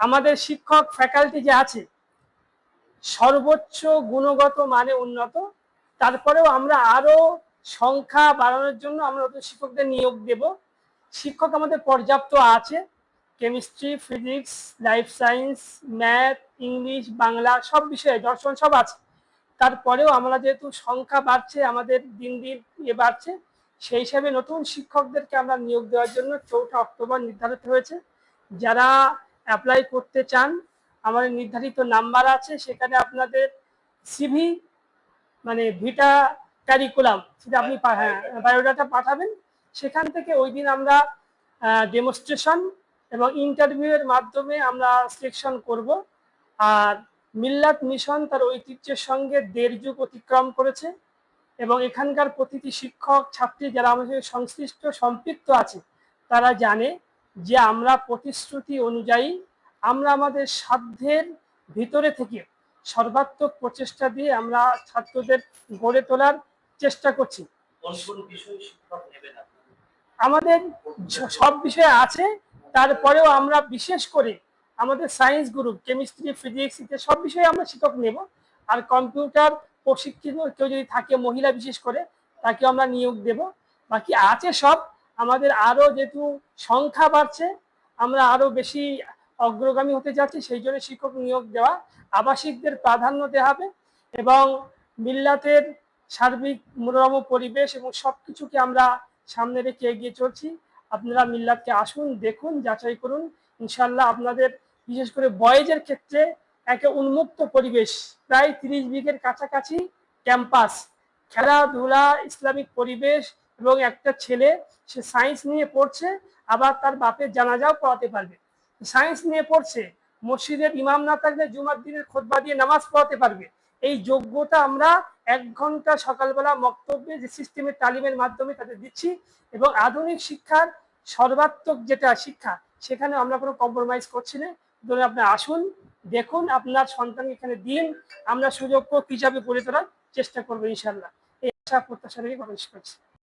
আমাদের শিক্ষক ফ্যাকাল্টি যে আছে, সর্বোচ্চ গুণগত মানে উন্নত। তারপরেও আমরা আরও সংখ্যা বাড়ানোর জন্য আমরা নতুন শিক্ষকদের নিয়োগ দেব। শিক্ষক আমাদের পর্যাপ্ত আছে। Chemistry physics life science math English Bangla সব বিষয়ে দর্শন সব আছে। তারপরেও আমরা যেহেতু সংখ্যা বাড়ছে, আমাদের দিন দিন ইয়ে বাড়ছে, সেই হিসাবে নতুন শিক্ষকদেরকে আমরা নিয়োগ দেওয়ার জন্য চৌঠা অক্টোবর নির্ধারিত হয়েছে। যারা অ্যাপ্লাই করতে চান আমাদের নির্ধারিত নাম্বার আছে, সেখানে আপনাদের সিভি মানে ভিটা ক্যারিকুলাম সেটা আপনি পা- হ্যাঁ বায়োডাটা পাঠাবেন। সেখান থেকে ওই দিন আমরা ডেমনস্ট্রেশন এবং ইন্টারভিউয়ের মাধ্যমে আমরা সিলেকশন করব। আর মিল্লাত মিশন তার ঐতিহ্যের সঙ্গে দেড় যুগ অতিক্রম করেছে এবং এখানকার প্রতিটি শিক্ষক, ছাত্রী যারা আমাদের সংশ্লিষ্ট, সম্পৃক্ত আছে, তারা জানে যে আমরা প্রতিশ্রুতি অনুযায়ী আমরা আমাদের সাধ্যের ভিতরে থেকে সর্বাত্মক প্রচেষ্টা দিয়ে আমরা ছাত্রদের গড়ে তোলার চেষ্টা করছি। আমাদের সব বিষয়ে আছে তারপরেও আমরা বিশেষ করে আমাদের সায়েন্স গ্রুপ কেমিস্ট্রি ফিজিক্স ইত্যাদি সব বিষয়ে আমরা শিক্ষক নেব। আর কম্পিউটার প্রশিক্ষিত কেউ যদি থাকে মহিলা বিশেষ করে তাকে আমরা নিয়োগ দেব। বাকি আছে সব আমাদের আরও যেহেতু সংখ্যা বাড়ছে, আমরা আরও বেশি অগ্রগামী হতে যাচ্ছি, সেই জন্য শিক্ষক নিয়োগ দেওয়া আবাসিকদের প্রাধান্য দেওয়া হবে এবং মিল্লাতের সার্বিক মনোরম পরিবেশ এবং সব কিছুকে আমরা সামনে রেখে এগিয়ে চলছি। আপনারা মিল্লাতকে আসুন, দেখুন, যাচাই করুন। ইনশাল্লাহ আপনাদের বিশেষ করে বয়েজের ক্ষেত্রে একে উন্মুক্ত পরিবেশ, প্রায় তিরিশ বিঘের কাছাকাছি ক্যাম্পাস, খেলাধুলা, ইসলামিক পরিবেশ এবং একটা ছেলে, সে সায়েন্স নিয়ে পড়ছে, আবার তার বাপের জানাজাও পড়াতে পারবে। সায়েন্স নিয়ে পড়ছে, মসজিদের ইমাম না থাকলে জুমার দিনের খোদবা দিয়ে নামাজ পড়াতে পারবে। এই যোগ্যতা আমরা এক ঘণ্টা সকালবেলা বক্তব্যে যে সিস্টেমের তালিমের মাধ্যমে তাদের দিচ্ছি এবং আধুনিক শিক্ষার সর্বাত্মক যেটা শিক্ষা সেখানে আমরা কোনো কম্প্রোমাইজ করছি না। ধরুন আপনি আসুন, দেখুন আপনার সন্তানকে এখানে দিন, আমরা সুযোগ্য হিসাবে গড়ে তোলার চেষ্টা করব ইনশাল্লাহ এই আশা প্রত্যাশা রেখে প্রবেশ করছি।